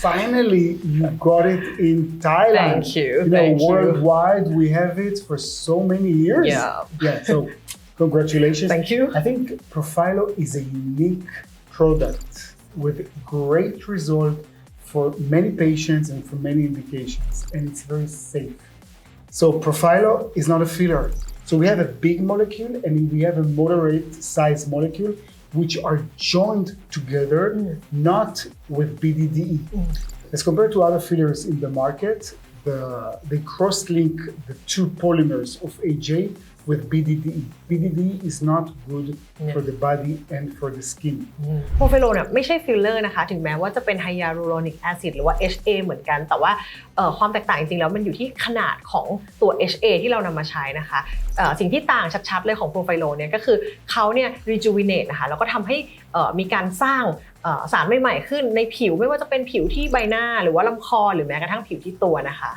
finally you got it in Thailand. Thank you, You know, thank you. worldwide we have it for so many years. Yeah. Yeah. So congratulations. Thank you. I think Profilo is a unique product with great result for many patients and for many indications, and it's very safe. So Profilo is not a filler. So we have a big molecule and we have a moderate size molecule, which are joined together, not with BDDE. Mm. As compared to other fillers in the market, the, they cross-link the two polymers of AJ with BDDE. BDDE is not good for the body and for the skin. โพรไฟโลเนี่ยไม่ใช่ฟิลเลอร์นะคะ ถึงแม้ว่าจะเป็นไฮยาลูโรนิกแอซิดหรือว่า HA เหมือนกัน แต่ว่าเอ่อความแตกต่างจริงๆแล้วมันอยู่ที่ขนาดของตัว HA ที่เรานำมาใช้นะคะเอ่อสิ่งที่ต่างชัดๆเลยของโปรไฟโลเนี่ยก็คือเขาเนี่ย rejuvenate นะคะ แล้วก็ทำให้เอ่อมีการสร้างเอ่อสารใหม่ๆขึ้นในผิวไม่ว่าจะเป็นผิวที่ใบหน้าหรือว่าลำคอหรือแม้กระทั่งผิวที่ตัวนะคะ